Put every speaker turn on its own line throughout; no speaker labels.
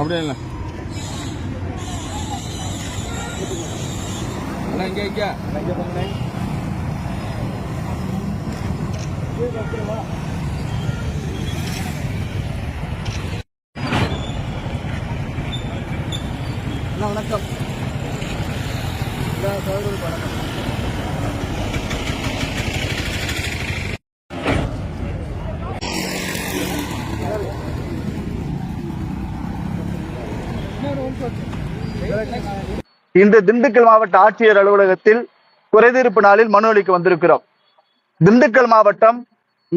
அப்படியே இல்லை அண்ணா இங்கே இங்கே இங்கே போங்கண்ணே அண்ணா வணக்கம் இந்த சகோதரருக்கு வணக்கம்
இன்று திண்டுக்கல் மாவட்ட ஆட்சியர் அலுவலகத்தில் குறைதீர்ப்பு நாளில் மனு அளிக்க வந்திருக்கிறோம். திண்டுக்கல் மாவட்டம்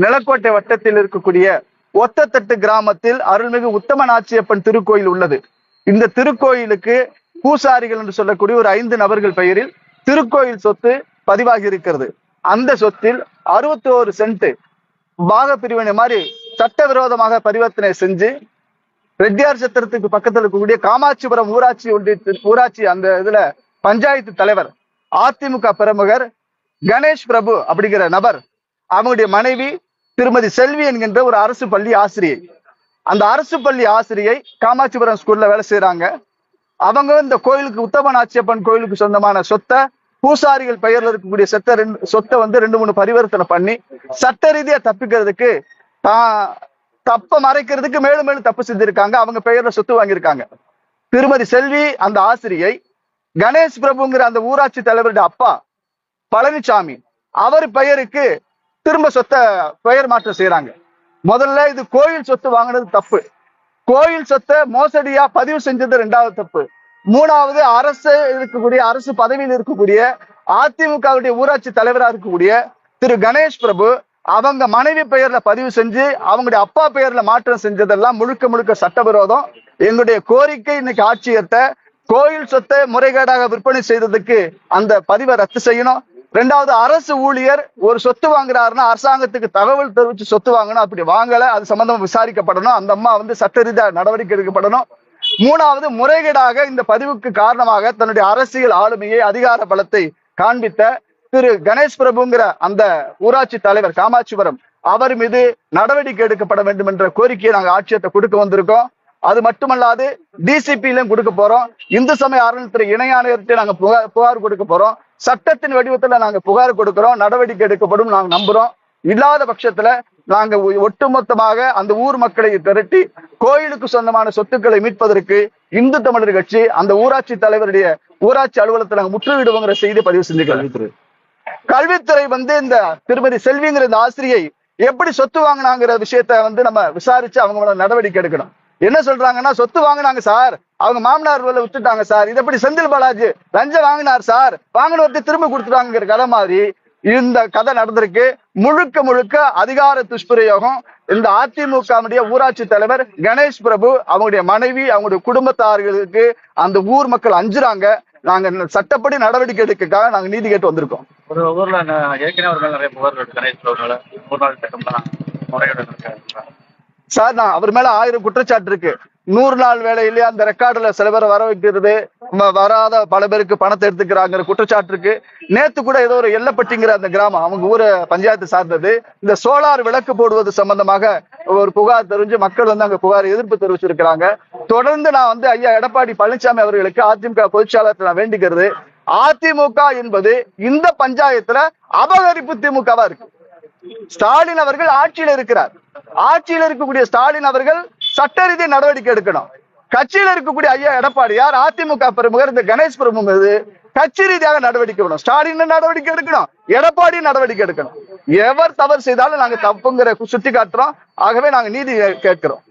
நிலக்கோட்டை வட்டத்தில் இருக்கக்கூடிய ஒத்தத்தட்டு கிராமத்தில் அருள்மிகு உத்தம நாச்சியப்பன் திருக்கோயில் உள்ளது. இந்த திருக்கோயிலுக்கு பூசாரிகள் என்று சொல்லக்கூடிய ஒரு ஐந்து நபர்கள் பெயரில் திருக்கோயில் சொத்து பதிவாகி இருக்கிறது. அந்த சொத்தில் அறுபத்தி ஒரு சென்ட் பாக பிரிவினை மாதிரி சட்டவிரோதமாக பரிவர்த்தனை செஞ்சு ரெட்டியார் சத்திரத்துக்கு பக்கத்துல இருக்கக்கூடிய காமாட்சிபுரம் ஊராட்சி ஒன்றிய ஊராட்சி அந்த இதுல பஞ்சாயத்து தலைவர் அதிமுக பிரமுகர் கணேஷ் பிரபு அப்படிங்கிற நபர் அவங்களுடைய மனைவி திருமதி செல்வி என்கின்ற ஒரு அரசு பள்ளி ஆசிரியை. அந்த அரசு பள்ளி ஆசிரியை காமாட்சிபுரம் ஸ்கூல்ல வேலை செய்யறாங்க அவங்க இந்த கோயிலுக்கு உத்தம நாச்சியப்பன் கோயிலுக்கு சொந்தமான சொத்தை பூசாரிகள் பெயர்ல இருக்கக்கூடிய சொத்தை ரெண்டு சொத்தை வந்து ரெண்டு மூணு பரிவர்த்தனை பண்ணி சட்ட ரீதியா தப்பிக்கிறதுக்கு தான் தப்ப மறைக்கிறதுக்கு மேலும் மேலும் தப்பு செஞ்சிருக்காங்க. அவங்க பெயர்ல சொத்து வாங்கியிருக்காங்க. திருமதி செல்வி அந்த ஆசிரியை கணேஷ் பிரபுங்கிற அந்த ஊராட்சி தலைவருடைய அப்பா பழனிசாமி அவர் பெயருக்கு திரும்ப சொத்தை பெயர் மாற்றம் செய்யறாங்க முதல்ல இது கோயில் சொத்து வாங்கினது தப்பு. கோயில் சொத்தை மோசடியா பதிவு செஞ்சது ரெண்டாவது தப்பு. மூணாவது அரசு இருக்கக்கூடிய அரசு பதவியில் இருக்கக்கூடிய அதிமுகவுடைய ஊராட்சி தலைவரா இருக்கக்கூடிய திரு கணேஷ் பிரபு அவங்க மனைவி பெயர்ல பதிவு செஞ்சு அவங்களுடைய அப்பா பெயர்ல மாற்றம் செஞ்சதெல்லாம் முழுக்க முழுக்க சட்டவிரோதம். எங்களுடைய கோரிக்கை இன்னைக்கு ஆட்சியர்த்த கோயில் சொத்தை முறைகேடாக விற்பனை செய்ததுக்கு அந்த பதிவை ரத்து செய்யணும். ரெண்டாவது அரசு ஊழியர் ஒரு சொத்து வாங்குறாருன்னா அரசாங்கத்துக்கு தகவல் தெரிவிச்சு சொத்து வாங்கணும். அப்படி வாங்கல அது சம்பந்தமா விசாரிக்கப்படணும். அந்த அம்மா வந்து சட்டரீதியாக நடவடிக்கை எடுக்கப்படணும். மூணாவது முறைகேடாக இந்த பதிவுக்கு காரணமாக தன்னுடைய அரசியல் ஆளுமையை அதிகார பலத்தை காண்பித்த திரு கணேஷ் பிரபுங்கிற அந்த ஊராட்சி தலைவர் காமாட்சிபுரம் அவர் மீது நடவடிக்கை எடுக்கப்பட வேண்டும் என்ற கோரிக்கையை நாங்கள் ஆட்சியத்தை கொடுக்க வந்திருக்கோம். அது மட்டுமல்லாது டிசிபிலையும் கொடுக்க போறோம். இந்து சமய அறநிலையத்துறை இணை ஆணையர்கிட்ட நாங்க புகார் புகார் கொடுக்க போறோம். சட்டத்தின் வடிவத்துல நாங்க புகார் கொடுக்கிறோம். நடவடிக்கை எடுக்கப்படும் நாங்க நம்புறோம். இல்லாத பட்சத்துல நாங்க ஒட்டுமொத்தமாக அந்த ஊர் மக்களை திரட்டி கோயிலுக்கு சொந்தமான சொத்துக்களை மீட்பதற்கு இந்து தமிழர் கட்சி அந்த ஊராட்சி தலைவருடைய ஊராட்சி அலுவலகத்தில் நாங்க முற்றுகையிடுவோங்கிற செய்தி பதிவு செஞ்சுக்கலாம் கல்வித்துறை வந்து இந்த திருமதி செல்விங்கிற இந்த ஆசிரியை எப்படி சொத்து வாங்கினாங்கிற விஷயத்த வந்து நம்ம விசாரிச்சு அவங்க நடவடிக்கை எடுக்கணும். என்ன சொல்றாங்கன்னா சொத்து வாங்கினாங்க சார். அவங்க மாமனார் உள்ள விட்டுட்டாங்க சார். இது எப்படி செந்தில் பாலாஜி லஞ்சம் வாங்கினார் சார்? வாங்கினவர்கிட்ட திரும்ப கொடுத்துட்டாங்கிற கதை மாதிரி இந்த கதை நடந்திருக்கு. முழுக்க முழுக்க அதிகார துஷ்பிரயோகம் இந்த அதிமுக ஊராட்சி தலைவர் கணேஷ் பிரபு அவங்களுடைய மனைவி அவங்களுடைய குடும்பத்தார்களுக்கு அந்த ஊர் மக்கள் அஞ்சுறாங்க. நாங்க சட்டப்படி நடவடிக்கை எடுக்கிறதுக்காக நாங்க நீதி கேட்டு வந்திருக்கோம்.
ஒரு ஊர்ல ஏற்கனவே ஒரு மேல நிறைய புகார் இருக்கு கணேஷ் பிரபு ஒரு நாள் சட்டம்லாம் முறையோட
சார் நான் அவர் மேல ஆயிரம் குற்றச்சாட்டு இருக்கு. நூறு நாள் வேலையிலேயே அந்த ரெக்கார்டுல சில பேரை வர வைக்கிறது வராத பல பேருக்கு பணத்தை எடுத்துக்கிறாங்கிற குற்றச்சாட்டு இருக்கு. நேத்து கூட ஏதோ ஒரு எல்லப்பட்டிங்கிற அந்த கிராமம் அவங்க ஊரை பஞ்சாயத்து சார்ந்தது. இந்த சோலார் விளக்கு போடுவது சம்பந்தமாக ஒரு புகார் தெரிஞ்சு மக்கள் வந்து அங்க புகார் எதிர்ப்பு தெரிவிச்சிருக்கிறாங்க. தொடர்ந்து நான் வந்து ஐயா எடப்பாடி பழனிசாமி அவர்களுக்கு அதிமுக பொதுச்செயலாளர் நான் வேண்டிக்கிறது. அதிமுக என்பது இந்த பஞ்சாயத்துல அபகரிப்பு திமுகவா இருக்கு. ஸ்டாலின் அவர்கள் ஆட்சியில் இருக்கிறார். ஆட்சியில் இருக்கக்கூடிய ஸ்டாலின் அவர்கள் சட்ட ரீதியாக நடவடிக்கை எடுக்கணும். கட்சியில் இருக்கக்கூடிய ஐயா எடப்பாடியார் அதிமுக பிரமுகர் இந்த கணேஷ் பிரமுகர் கட்சி ரீதியாக நடவடிக்கை எடுக்கணும். ஸ்டாலின் நடவடிக்கை எடுக்கணும். எடப்பாடி நடவடிக்கை எடுக்கணும். எவர் தவறு செய்தாலும் நாங்க தப்புங்கிற சுட்டி காட்டுறோம் ஆகவே நாங்க நீதி கேட்கிறோம்.